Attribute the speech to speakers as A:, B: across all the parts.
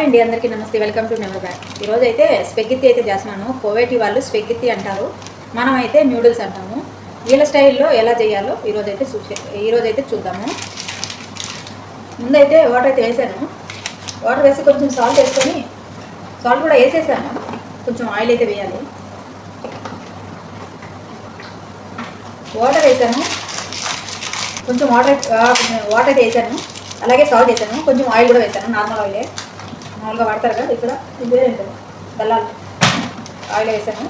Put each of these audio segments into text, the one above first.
A: Hi అండి అందరికీ నమస్తే. వెల్కమ్ టు నెవర్ బ్యాక్ ఈరోజు అయితే స్పెగ్గిత్తి అయితే చేస్తున్నాను. కోవేటి వాళ్ళు స్పెగ్గిత్తి అంటారు. మనం అయితే న్యూడిల్స్ అంటాము. వీళ్ళ స్టైల్లో ఎలా చేయాలో ఈరోజు అయితే చూసే ఈరోజు అయితే చూద్దాము. ముందైతే వాటర్ అయితే వేసాను. వాటర్ వేసి కొంచెం సాల్ట్ వేసుకొని సాల్ట్ కూడా వేసేసాను. కొంచెం ఆయిల్ అయితే వేయాలి. వాటర్ వేసాను. కొంచెం వాటర్ వాటర్ అయితే వేసాను. అలాగే సాల్ట్ వేసాను. కొంచెం ఆయిల్ కూడా వేసాను నార్మల్ ఆయిలే మామూలుగా వాడతారు కదా ఇక్కడ ఇదే బెల్లాలు ఆయిల్ వేసాను.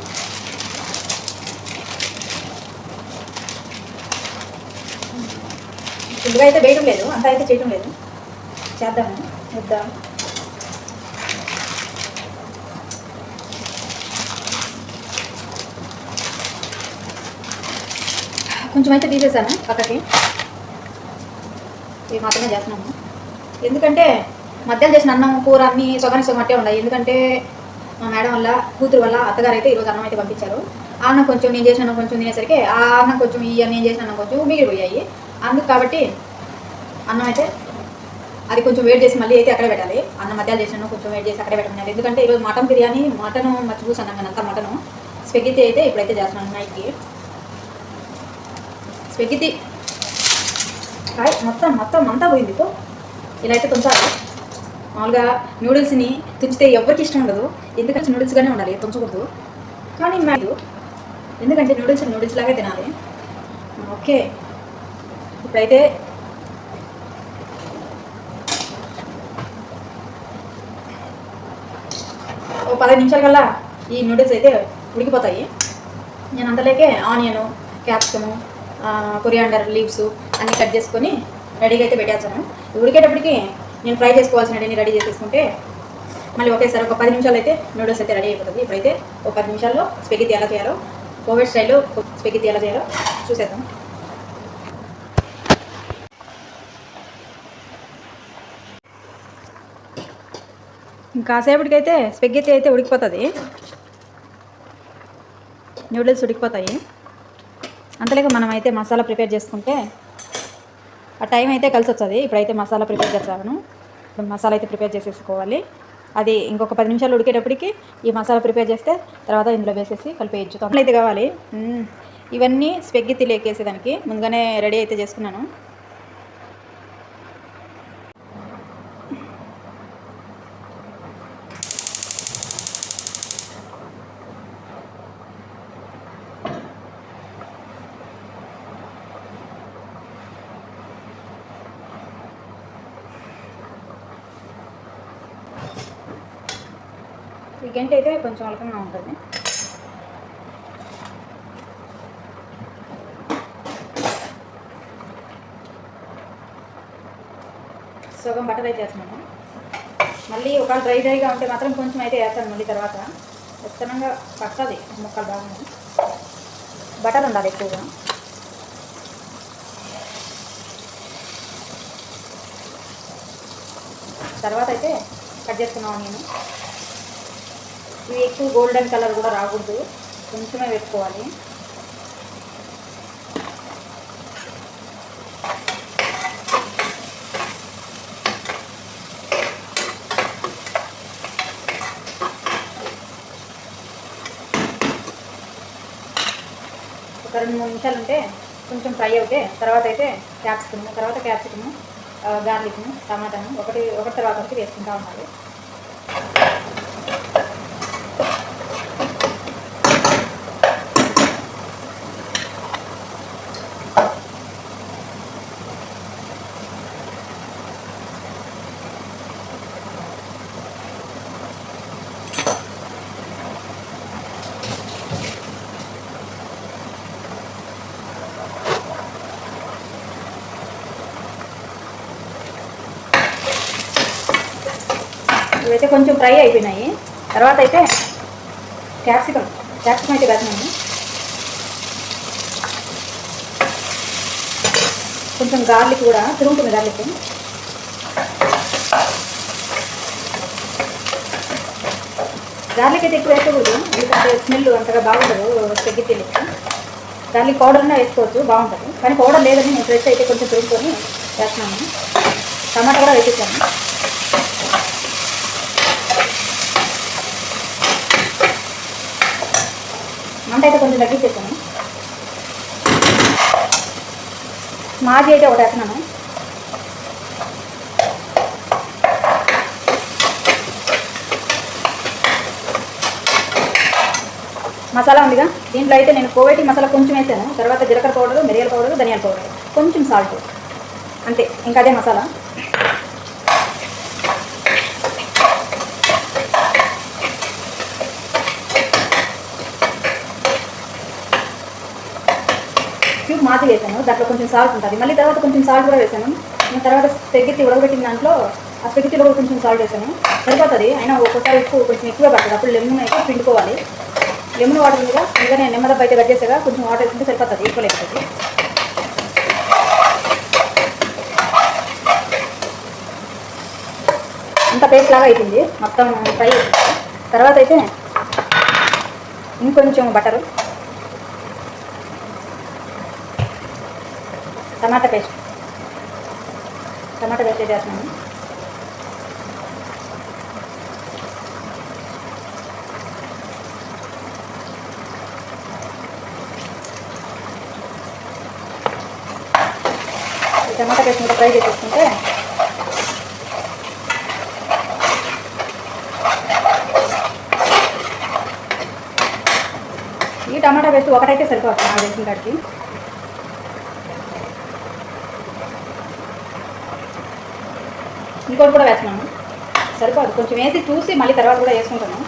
A: ఫుల్గా అయితే వేయడం లేదు అంత అయితే చేయడం లేదు. చేద్దాము వద్దాం. కొంచెం అయితే తీసేసాను పక్కకి. ఇవి మాత్రమే చేస్తున్నాము. ఎందుకంటే మధ్యాహ్నం చేసిన అన్నం కూర అన్ని సొగని సొగట్టే ఉన్నాయి. ఎందుకంటే మా మేడం వల్ల కూతురు వల్ల అత్తగారు అయితే ఈరోజు అన్నం అయితే పంపించారు. ఆ అన్నం కొంచెం నేను చేసిన అన్నం కొంచెం తినేసరికి ఆ అన్నం కొంచెం ఈ నేను చేసిన అన్నం కొంచెం మిగిలిపోయాయి. అందుకు కాబట్టి అన్నం అయితే అది కొంచెం వేడి చేసి మళ్ళీ అయితే అక్కడే పెట్టాలి. అన్నం మధ్యాహ్నం చేసిన కొంచెం వేడి చేసి అక్కడే పెట్టమన్నారు ఎందుకంటే ఈరోజు మటన్ బిర్యానీ మటన్ మర్చి చూసాను నేను అంతా మటను. స్పెగితి అయితే ఇప్పుడైతే చేస్తున్నాను నైట్కి. స్పెగితి మొత్తం మొత్తం అంతా పోయింది. ఇలా అయితే కొంచెం మామూలుగా నూడిల్స్ని తుంచితే ఎవరికి ఇష్టం ఉండదు. ఎందుకంటే నూడిల్స్గానే ఉండాలి తుంచకూడదు. కానీ మ్యాడు ఎందుకంటే నూడిల్స్ నూడిల్స్ లాగే తినాలి. ఓకే. ఇప్పుడైతే ఓ పదహైదు నిమిషాల కల్లా ఈ నూడిల్స్ అయితే ఉడికిపోతాయి. నేను అంతలేకే ఆనియను క్యాప్సికము కొరియాండర్ లీవ్స్ అన్నీ కట్ చేసుకొని రెడీగా అయితే పెట్టేస్తాను. ఉడికేటప్పటికి నేను ఫ్రై చేసుకోవాల్సిన రెడీ చేసేసుకుంటే మళ్ళీ ఒకేసారి ఒక పది నిమిషాలు అయితే నూడిల్స్ అయితే రెడీ అయిపోతుంది. ఇప్పుడైతే ఒక పది నిమిషాల్లో స్పెగితి ఎలా చేయాలో కోవిడ్ స్టైల్లో స్పెగితి ఎలా చేయాలో చూసేద్దాం. కాసేపటికైతే స్పెగితి అయితే ఉడికిపోతుంది. నూడిల్స్ ఉడికిపోతాయి. అంతలేక మనం అయితే మసాలా ప్రిపేర్ చేసుకుంటే ఆ టైం అయితే కలిసి వస్తుంది. ఇప్పుడైతే మసాలా ప్రిపేర్ చేస్తాను. ఇప్పుడు మసాలా అయితే ప్రిపేర్ చేసేసుకోవాలి. అది ఇంకొక పది నిమిషాలు ఉడికేటప్పటికి ఈ మసాలా ప్రిపేర్ చేస్తే తర్వాత ఇందులో వేసేసి కలిపేయచ్చు తొందరలు అయితే కావాలి. ఇవన్నీ స్పెగ్గి తిలేకేసేదానికి. ముందుగానే రెడీ అయితే చేసుకున్నాను. ఈ గంట అయితే కొంచెం అలకంగా ఉంటుంది. సగం బటర్ అయితే వేస్తున్నాను. మళ్ళీ ఒకవేళ డ్రై డ్రైగా ఉంటే మాత్రం కొంచెం అయితే వేస్తాను మళ్ళీ తర్వాత. విత్తనంగా పట్టది ముక్కలు బాగుంది. బటర్ ఉండాలి ఎక్కువగా. తర్వాత అయితే కట్ చేస్తున్నాను నేను. ఇవి ఎక్కువ గోల్డెన్ కలర్ కూడా రాకూడదు. కొంచెమే వేసుకోవాలి. ఒక రెండు మూడు నిమిషాలు ఉంటే కొంచెం ఫ్రై అవుతే తర్వాత అయితే క్యాప్సికమ్ తర్వాత క్యాప్సికమ్ గార్లిక్ను టమాటాను ఒకటి ఒకటి తర్వాత ఒకటి వేసుకుంటా ఉండాలి. ఇవైతే కొంచెం ఫ్రై అయిపోయినాయి. తర్వాత అయితే క్యాప్సికమ్. క్యాప్సికమ్ అయితే వేస్తున్నాను కొంచెం గార్లిక్ కూడా తిరుగుతుంది గార్లిక్. గార్లిక్ అయితే ఎక్కువ వేసుకోకూడదు. ఎందుకంటే స్మెల్ అంతగా బాగుండదు తెగ్గితేలికి గార్లిక్ పౌడర్ వేసుకోవచ్చు బాగుంటుంది. కానీ పౌడర్ లేదని నేను ఫ్రెష్ అయితే కొంచెం తిరుగుకొని వేస్తున్నాను. టమాటా కూడా వేసేసాను. మంట అయితే కొంచెం తగ్గించేసాను మాది అయితే ఒకటి వేస్తున్నాను. మసాలా ఉందిగా. దీంట్లో అయితే నేను కోవేటి మసాలా కొంచెం వేసాను. తర్వాత జీలకర్ర పౌడరు మిరియాల పౌడరు ధనియాల పౌడరు కొంచెం సాల్ట్. అంతే. ఇంకా అదే మసాలా. వేసాను దాంట్లో కొంచెం సాల్ట్ ఉంటుంది. మళ్ళీ తర్వాత కొంచెం సాల్ట్ కూడా వేసాను. తర్వాత తెగిత్తి ఉడకబెట్టిన దాంట్లో ఆ తెగిత్తిలో కూడా కొంచెం సాల్ట్ వేసాను. సరిపోతుంది. అయినా ఒక్కోసారి ఎక్కువ కొంచెం ఎక్కువ పడుతుంది. అప్పుడు లెమన్ అయితే పిండుకోవాలి. లెమన్ వాటర్ మీద ఇంకా నేను నిమ్మదబ్బ అయితే కట్ కొంచెం వాటర్ వేసుకుంటే సరిపోతుంది. ఎక్కువ లేకపోతే. అంత పేస్ట్ లాగా అయిపోయింది. మొత్తం ఫ్రై తర్వాత అయితే ఇంకొంచెం butter tomato paste. Tomato paste వేసేస్తున్నాను టమాటా పేస్ట్ కూడా ఫ్రై చేసేసుకుంటే ఈ టమాటా పేస్ట్ ఒకటైతే సరిపోతుంది నాకు తెలిసిన కాడికి ఇంకోటి కూడా వేస్తున్నాను. సరిపోదు. కొంచెం వేసి చూసి మళ్ళీ తర్వాత కూడా వేసుకుంటాను.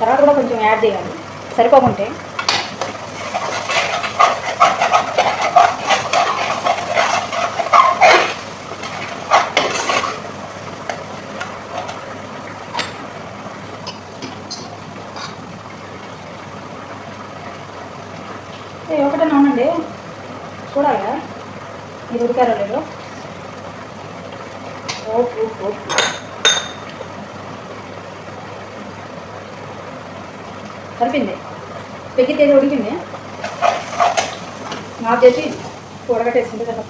A: తర్వాత కూడా కొంచెం యాడ్ చేయాలి. సరిపోకుంటే ఏ ఒకటన్నా ఉండండి చూడాలి కదా మీరు ఉడికారో లేదో ఓకే ఓకే సరిపోయింది పెగ్గితే నాకు చేసి ఉడకట్టేసుకుంటే కదా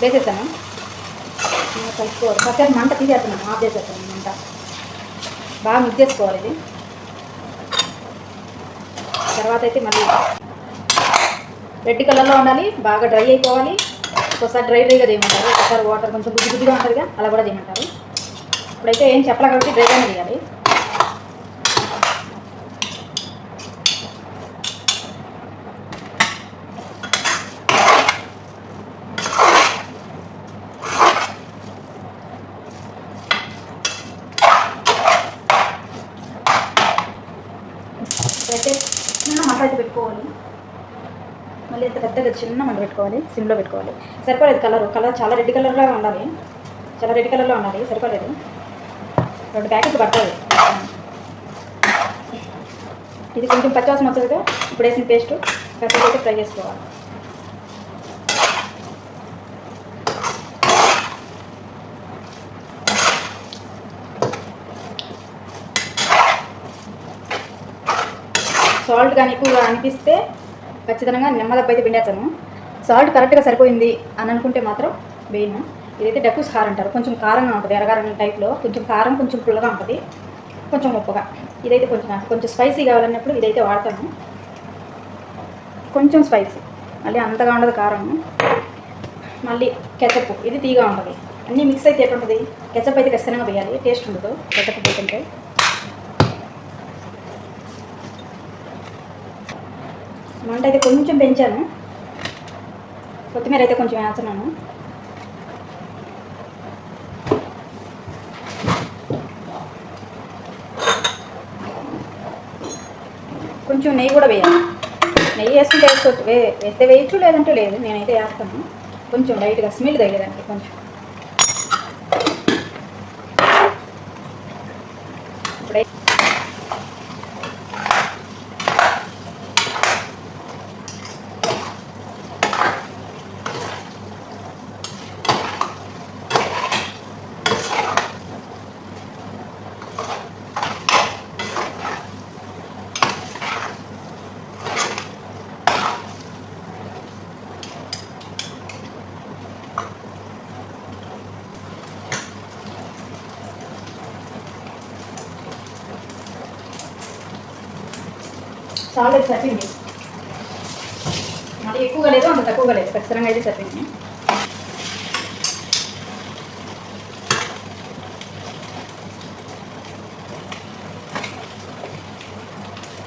A: వేసేసాను? కలుపుకోవాలి కాసేపు మంట తీసేస్తున్నాను ఆఫ్ చేసేస్తాను మంట. బాగా మిక్స్ చేసుకోవాలి ఇది. తర్వాత అయితే మళ్ళీ రెడ్ కలర్లో ఉండాలి బాగా డ్రై అయిపోవాలి. ఒకసారి డ్రై డ్రైగా చేయమంటారు ఒకసారి వాటర్ కొంచెం గుడ్డి గుడ్డిగా ఉంటుందిగా అలా కూడా చేయమంటారు. ఇప్పుడైతే ఏం చెప్పలే కాబట్టి డ్రైగానే చేయాలి అయితే చిన్న మంట అయితే పెట్టుకోవాలి మళ్ళీ ఎంత పెద్దగా చిన్న మంట పెట్టుకోవాలి సిమ్లో పెట్టుకోవాలి. సరిపోలేదు కలర్ కలర్ చాలా రెడ్ కలర్లో ఉండాలి. చాలా రెడ్ కలర్లో ఉండాలి సరిపోలేదు. రెండు ప్యాకెట్లు పడుతుంది ఇది కొంచెం పచ్చివాసన వస్తుంది ఇప్పుడు వేసిన పేస్ట్ కాసేపు అయితే ఫ్రై చేసుకోవాలి. సాల్ట్ కానీ ఎక్కువగా అనిపిస్తే ఖచ్చితంగా నిమ్మదప్ప అయితే పిండేస్తాను. సాల్ట్ కరెక్ట్గా సరిపోయింది అని అనుకుంటే మాత్రం వేయను. ఇదైతే డక్కుస్ కారం అంటారు. కొంచెం కారంగా ఉంటుంది ఎరగారం టైప్లో. కొంచెం కారం కొంచెం పుల్లగా ఉంటుంది. కొంచెం ఉప్పుగా. ఇదైతే కొంచెం నాకు కొంచెం స్పైసీ కావాలన్నప్పుడు ఇదైతే వాడతాను. కొంచెం స్పైసీ. మళ్ళీ అంతగా ఉండదు కారం. మళ్ళీ కెచప్. ఇది తీగా ఉంటుంది. అన్నీ మిక్స్ అయితే ఎట్లుంటుంది? కెచప్ అయితే ఖచ్చితంగా వేయాలి. టేస్ట్ ఉండదు. కెచప్ పోతుంటే మంట అయితే కొంచెం పెంచాను. కొత్తిమీర అయితే కొంచెం వేస్తున్నాను. కొంచెం నెయ్యి కూడా వేయాలి. నెయ్యి వేసుకుంటే వేసుకోవచ్చు. వే వేస్తే వేయచ్చు లేదంటే లేదు. నేనైతే వేస్తాను. కొంచెం లైట్గా స్మెల్ తగ్గేదానికి కొంచెం. చాలా చట్నీ మరి ఎక్కువగా లేదు అంత తక్కువగా లేదు ఖచ్చితంగా అయితే చట్నీ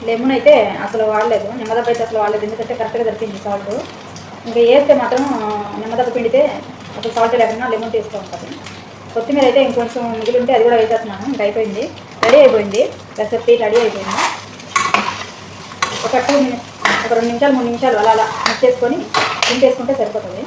A: లెమన్ అయితే అసలు వాడలేదు. నిమ్మదప్ప అయితే అసలు వాడలేదు. ఎందుకంటే కరెక్ట్గా దొరికింది సాల్ట్ ఇంకా వేస్తే మాత్రం నిమ్మదప్ప పిండితే అసలు సాల్ట్ లేకుండా లెమన్ తీస్తూ ఉంటుంది కొత్తిమీర అయితే ఇంకొంచెం మిగిలి ఉంటే అది కూడా వేసేస్తున్నాను. ఇంకా అయిపోయింది. రెడీ అయిపోయింది. రెసిపీ రెడీ అయిపోయింది. ఒక టూ మినిట్స్ ఒక రెండు నిమిషాలు మూడు నిమిషాలు అలా అలా మిక్స్ చేసుకొని తింటేసుకుంటే సరిపోతుంది.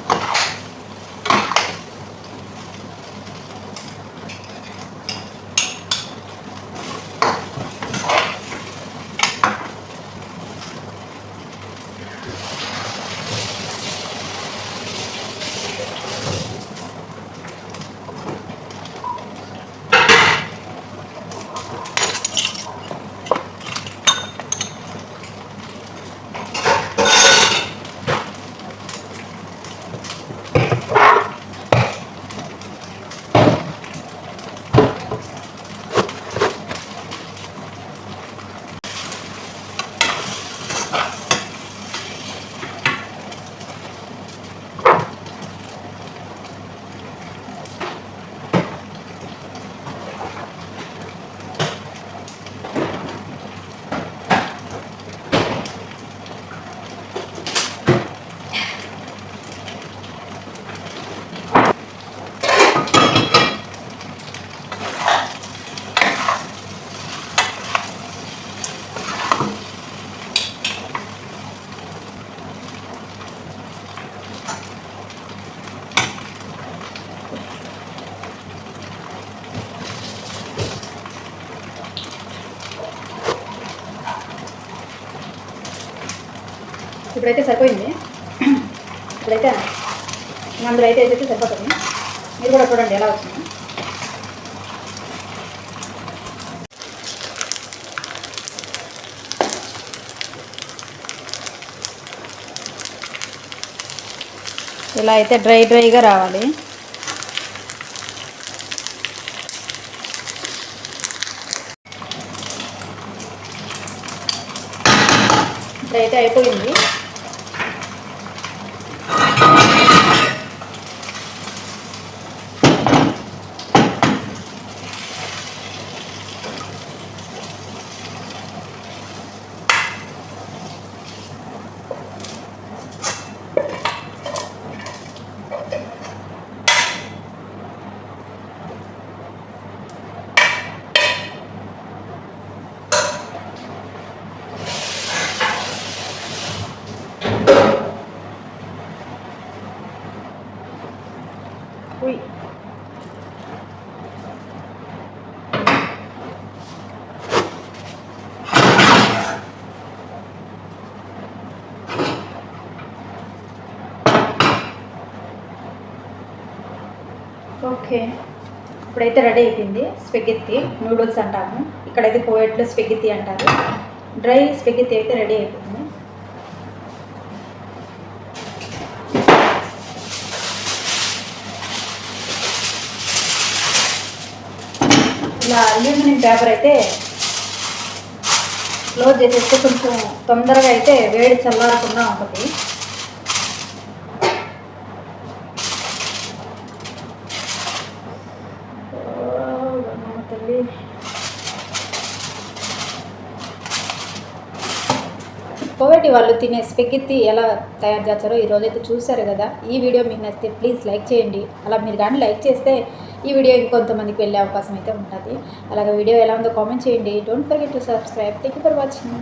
A: ఇప్పుడైతే సరిపోయింది. ఇప్పుడైతే అందులో అయితే అయితే సరిపోతుంది. మీరు కూడా చూడండి ఎలా వచ్చింది. ఇలా అయితే డ్రై డ్రైగా రావాలి. ఇప్పుడైతే అయిపోయింది. ఓకే. ఇప్పుడైతే రెడీ అయిపోయింది స్పెగెత్తి నూడిల్స్ అంటాము. ఇక్కడైతే కోయట్లో స్పెగెత్తి అంటారు. డ్రై స్పెగెత్తి అయితే రెడీ అయిపోయింది. ఇలా అల్యూమినియం పేపర్ అయితే క్లోజ్ చేసేస్తే కొంచెం తొందరగా అయితే వేడి చల్లారకుండా ఉంటుంది. కోవిడ్ వాళ్ళు తినే స్పెగెత్తి ఎలా తయారు చేస్తారో ఈ రోజైతే చూశారు కదా. ఈ వీడియో మీకు నచ్చితే ప్లీజ్ లైక్ చేయండి. అలా మీరు కానీ లైక్ చేస్తే ఈ వీడియో ఇంకొంతమందికి వెళ్ళే అవకాశం అయితే ఉంటుంది. అలాగే వీడియో ఎలా ఉందో కామెంట్ చేయండి. Don't forget to subscribe thank you for watching